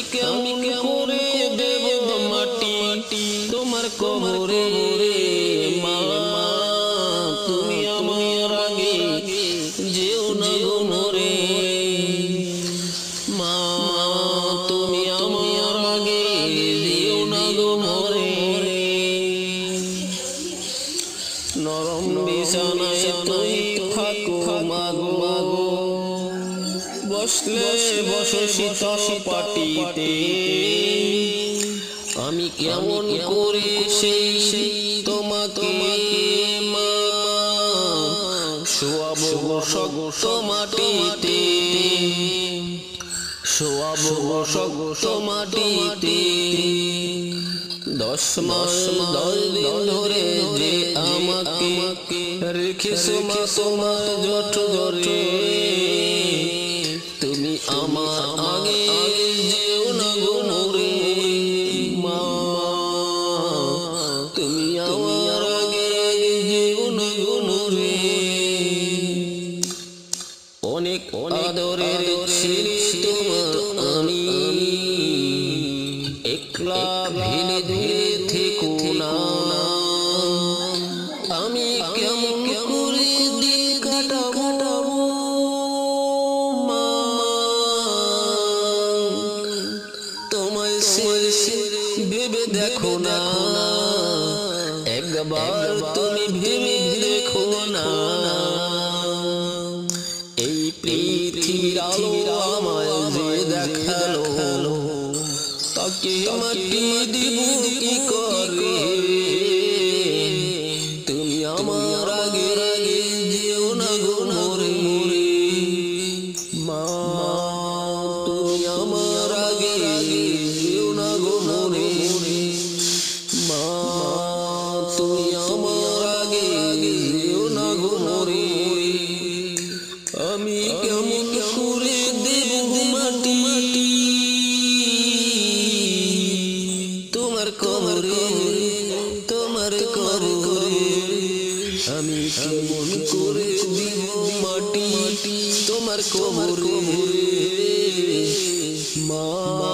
আমি কেমন করে দেব মাটি? তোমার কবরে মা, তুমি আমার আগে যেও না গো মরে। মা, তুমি আমার আগে যেও না গো মরে। নরম বিছানায় তুই বসলে বসো শীতল পাটিতে আমি কেমন করে সেই সেই তোমাকে মা শোয়াবো শক্ত মাটিতে। শোয়াবো দশ মাস দশ দিন ধরে যে আমাকে রেখেছো মা তোমার জট তোমার আমি একলা থেকো না। আমি কেমন করে দিন কাটাবো? মা? তোমায় সে ভেবে দেখো না। একবার তুমি ভেবে দেখো না। আলো আমায় যে দেখাল। তাকে মাটি দিব কি করে? তুমি আমার আগে আগে যেও না গো মোরে। মোরে। মা তুমি আমার আগে আগে যেও না গো মোরে। মোরে। মা তুমি কেমন করে দেব মাটি তোমার কবরে তোমার আমি দিব মা